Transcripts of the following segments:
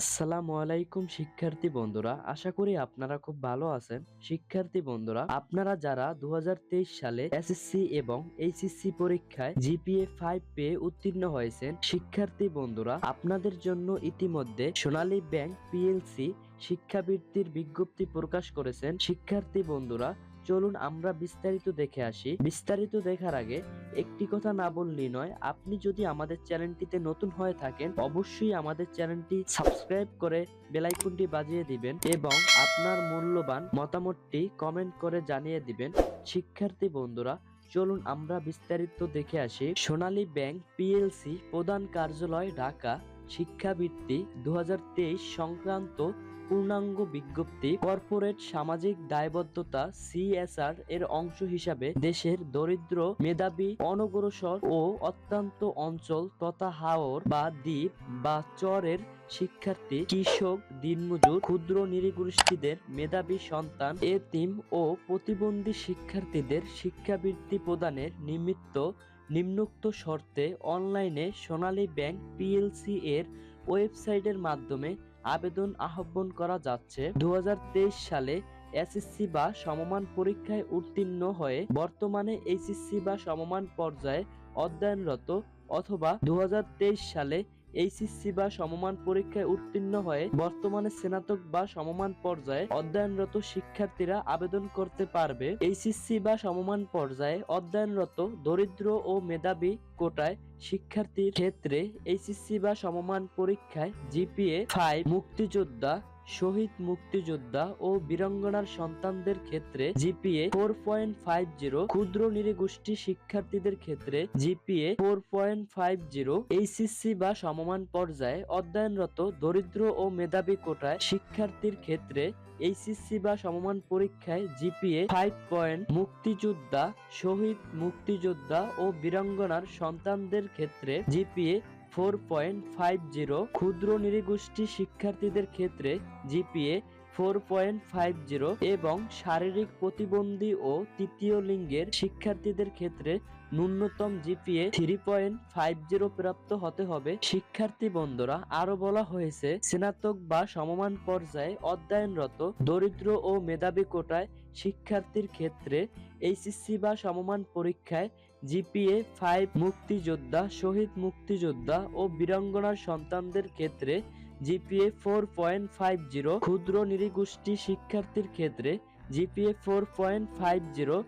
আসসালামু আলাইকুম, শিক্ষার্থী বন্ধুরা। আশা করি আপনারা খুব ভালো আছেন। শিক্ষার্থী বন্ধুরা, আপনারা যারা দু সালে এসএসসি এবং এইচএসসি পরীক্ষায় জিপিএ ফাইভ পেয়ে উত্তীর্ণ হয়েছেন, শিক্ষার্থী বন্ধুরা, আপনাদের জন্য ইতিমধ্যে সোনালী ব্যাংক পিএলসি শিক্ষাবৃত্তির বিজ্ঞপ্তি প্রকাশ করেছেন। শিক্ষার্থী বন্ধুরা চলুন আমরা বিস্তারিত দেখে আসি। বিস্তারিত দেখার আগে একটি কথা না বললেই নয়, আপনি যদি আমাদের চ্যানেলটিতে নতুন হয়ে থাকেন, অবশ্যই আমাদের চ্যানেলটি সাবস্ক্রাইব করে বেলাইকনটি বাজিয়ে দিবেন এবং আপনার মূল্যবান মতামতটি কমেন্ট করে জানিয়ে দিবেন। শিক্ষার্থী বন্ধুরা, চলুন আমরা বিস্তারিত দেখে আসি। সোনালী ব্যাংক পিএলসি প্রধান কার্যালয়, ঢাকা, শিক্ষাবৃত্তি দু হাজার তেইশ সংক্রান্ত পূর্ণাঙ্গ বিজ্ঞপ্তি, কর্পোরেট সামাজিক দায়বদ্ধতা, সিএসআর এর অংশ হিসাবে দেশের দরিদ্র, মেধাবী, অনগ্রসর ও অত্যন্ত অঞ্চল তথা হাওর বা দ্বীপ বা চরের শিক্ষার্থী, কৃষক, দিনমজুর, ক্ষুদ্র নৃগোষ্ঠীদের মেধাবী সন্তান, এতিম ও প্রতিবন্ধী শিক্ষার্থীদের শিক্ষাবৃত্তি প্রদানের নিমিত্ত নিম্নোক্ত শর্তে অনলাইনে সোনালী ব্যাংক পিএলসি এর ওয়েবসাইটের মাধ্যমে আবেদন আহ্বান করা যাচ্ছে। দু হাজার তেইশ সালে এসএসসি বা সমমান পরীক্ষায় উত্তীর্ণ হয়ে বর্তমানে এইচএসসি বা সমমান পর্যায়ে অধ্যয়নরত অথবা দু হাজার তেইশ সালে এইচএসসি বা সমমান পরীক্ষায় উত্তীর্ণ হয়ে বর্তমানে স্নাতক বা সমমান পর্যায়ে অধ্যয়নরত শিক্ষার্থীরা আবেদন করতে পারবে। এইচএসসি বা সমমান পর্যায়ে অধ্যয়নরত দরিদ্র ও মেধাবী কোটায় শিক্ষার্থীর ক্ষেত্রে এইচএসসি বা সমমান পরীক্ষায় জিপিএ ফাইভ মুক্তিযোদ্ধা শহীদ মুক্তিযোদ্ধা ও বীরাঙ্গনার সন্তানদের ক্ষেত্রে GPA four point five zero, ক্ষুদ্র নৃগোষ্ঠী শিক্ষার্থীদের ক্ষেত্রে GPA four point five zero, HSC বা সমমান পর্যায়ে অধ্যয়নরত দরিদ্র ও মেধাবী কোটায় শিক্ষার্থীর ক্ষেত্রে এইচএসসি বা সমমান পরীক্ষায় জিপিএ ফাইভ পয়েন্ট, মুক্তিযোদ্ধা, শহীদ মুক্তিযোদ্ধা ও বীরাঙ্গনার সন্তানদের ক্ষেত্রে GPA four point five zero ক্ষুদ্র নৃগোষ্ঠী শিক্ষার্থীদের ক্ষেত্রে GPA four point five zero এবং শারীরিক প্রতিবন্ধী ও তৃতীয় লিঙ্গের শিক্ষার্থীদের ক্ষেত্রে ন্যূনতম GPA three point five zero প্রাপ্ত হতে হবে। শিক্ষার্থী বন্ধুরা, আরও বলা হয়েছে, স্নাতক বা সমমান পর্যায়ে অধ্যয়নরত, দরিদ্র ও মেধাবী কোটায় শিক্ষার্থীর ক্ষেত্রে এইচএসসি বা সমমান পরীক্ষায় জিপিএ, ফাইভ মুক্তিযোদ্ধা, শহীদ মুক্তিযোদ্ধা ও বীরাঙ্গনার সন্তানদের ক্ষেত্রে GPA four point five zero, ক্ষুদ্র নৃগোষ্ঠী শিক্ষার্থীর ক্ষেত্রে GPA four point five zero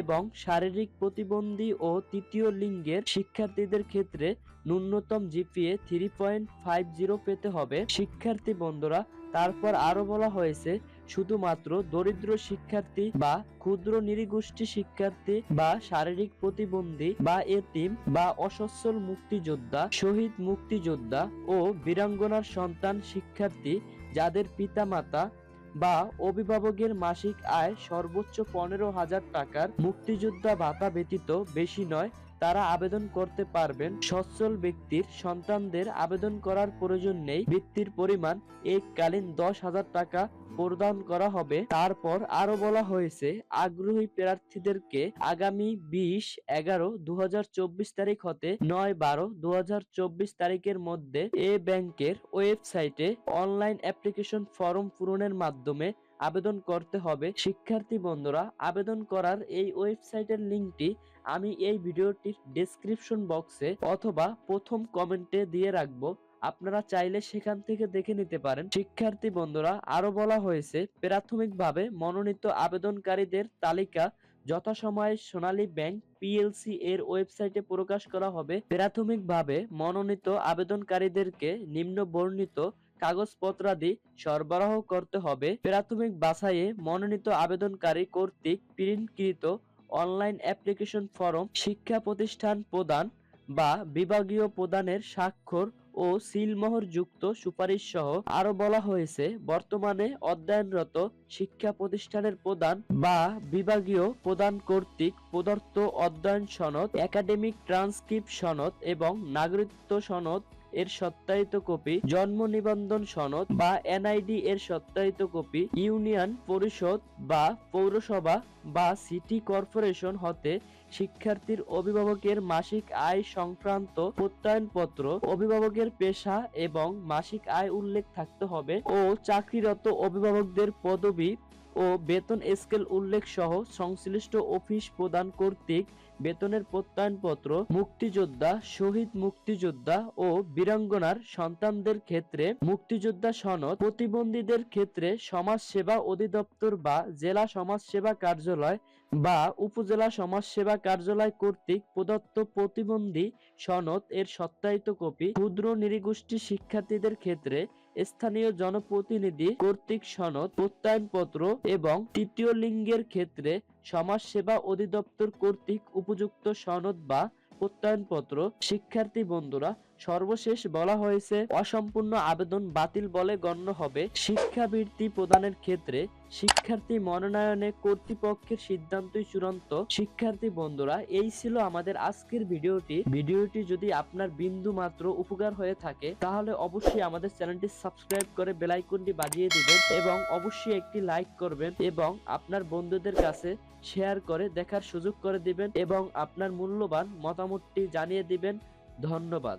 এবং শারীরিক প্রতিবন্ধী ও তৃতীয় লিঙ্গের শিক্ষার্থীদের ক্ষেত্রে ন্যূনতম GPA three point five zero পেতে হবে। শিক্ষার্থী বন্ধুরা, তারপর আরও বলা হয়েছে শুধুমাত্র দরিদ্র শিক্ষার্থী বা ক্ষুদ্র নৃগোষ্ঠী শিক্ষার্থী বা শারীরিক প্রতিবন্ধী বা এতিম বা অসচ্ছল মুক্তিযোদ্ধা, শহীদ মুক্তিযোদ্ধা ও বীরাঙ্গনার সন্তান শিক্ষার্থী যাদের পিতামাতা বা অভিভাবকের মাসিক আয় সর্বোচ্চ পনেরো হাজার টাকার মুক্তিযোদ্ধা ভাতা ব্যতীত বেশি নয় তারা আবেদন করতে পারবেন। সচ্ছল ব্যক্তির সন্তানদের আবেদন করার প্রয়োজন নেই। বৃত্তির পরিমাণ এককালীন দশ হাজার টাকা প্রদান করা হবে। তারপর আরও বলা হয়েছে, আগ্রহী প্রার্থীদেরকে আগামী বিশ এগারো দু তারিখ হতে নয় বারো দু তারিখের মধ্যে এ ব্যাংকের ওয়েবসাইটে অনলাইন অ্যাপ্লিকেশন ফর্ম পূরণের মাধ্যমে আবেদন করতে হবে। শিক্ষার্থী বন্ধুরা, আবেদন করার এই ওয়েবসাইটের লিংকটি আমি এই ভিডিওটির ডেসক্রিপশন বক্সে অথবা প্রথম কমেন্টে দিয়ে রাখব। আপনারা চাইলে সেখান থেকে দেখে নিতে পারেন। শিক্ষার্থী বন্ধুরা, আরও বলা হয়েছে, প্রাথমিকভাবে মনোনীত আবেদনকারীদের তালিকা যথাসময়ে সোনালী ব্যাংক পিএলসি এর ওয়েবসাইটে প্রকাশ করা হবে। প্রাথমিকভাবে মনোনীত আবেদনকারীদেরকে নিম্ন বর্ণিত কাগজপত্রাদি সরবরাহ করতে হবে। প্রাথমিক বাছাইয়ে মনোনীত আবেদনকারী কর্তৃক প্রিন্টকৃত অনলাইন অ্যাপ্লিকেশন ফর্ম শিক্ষা প্রতিষ্ঠান প্রদান বা বিভাগীয় প্রদানের স্বাক্ষর ও সিলমোহর যুক্ত সুপারিশ সহ আরও বলা হয়েছে, বর্তমানে অধ্যয়নরত শিক্ষা প্রতিষ্ঠানের প্রদান বা বিভাগীয় প্রদান কর্তৃক প্রদত্ত অধ্যয়ন সনদ, একাডেমিক ট্রান্সক্রিপ্ট সনদ এবং নাগরিকত্ব সনদ এর সত্যায়িত কপি, জন্ম নিবন্ধন সনদ বা এনআইডি এর সত্যায়িত কপি, ইউনিয়ন পরিষদ বা পৌরসভা বা সিটি কর্পোরেশন হতে শিক্ষার্থীর অভিভাবকের মাসিক আয় সংক্রান্ত প্রত্যয়নপত্র, অভিভাবকের পেশা এবং মাসিক আয় উল্লেখ থাকতে হবে ও চাকরিরত অভিভাবকদের পদবি ও বেতন স্কেল উল্লেখ সহ সংশ্লিষ্ট অফিস প্রদান কর্তৃক বেতনের প্রত্যয়নপত্র, মুক্তিযোদ্ধা, শহীদ মুক্তিযোদ্ধা ও বীরাঙ্গনার সন্তানদের ক্ষেত্রে মুক্তিযোদ্ধা সনদ, প্রতিবন্ধীদের ক্ষেত্রে সমাজ সেবা অধিদপ্তর বা জেলা সমাজ সেবা কার্যালয় বা উপজেলা সমাজ সেবা কার্যালয় কর্তৃক প্রদত্ত প্রতিবন্ধী সনদ এর সত্যায়িত কপি, ক্ষুদ্র নৃগোষ্ঠী শিক্ষার্থীদের ক্ষেত্রে স্থানীয় জনপ্রতিনিধি কর্তৃক সনদ, প্রত্যয়নপত্র এবং তৃতীয় লিঙ্গের ক্ষেত্রে সমাজ সেবা অধিদপ্তর কর্তৃক উপযুক্ত সনদ বা প্রত্যয়নপত্র শিক্ষার্থী বন্ধুরা সর্বশেষ বলা হয়েছে, অসম্পূর্ণ আবেদন বাতিল বলে গণ্য হবে। শিক্ষাবৃত্তি প্রদানের ক্ষেত্রে শিক্ষার্থী মনোনয়নে কর্তৃপক্ষের সিদ্ধান্তই চূড়ান্ত। শিক্ষার্থী বন্ধুরা, এই ছিল আমাদের আজকের ভিডিওটি। ভিডিওটি যদি আপনার বিন্দু মাত্র উপকার হয়ে থাকে, তাহলে অবশ্যই আমাদের চ্যানেলটি সাবস্ক্রাইব করে বেলাইকনটি বাজিয়ে দিবেন এবং অবশ্যই একটি লাইক করবেন এবং আপনার বন্ধুদের কাছে শেয়ার করে দেখার সুযোগ করে দিবেন এবং আপনার মূল্যবান মতামতটি জানিয়ে দিবেন। ধন্যবাদ।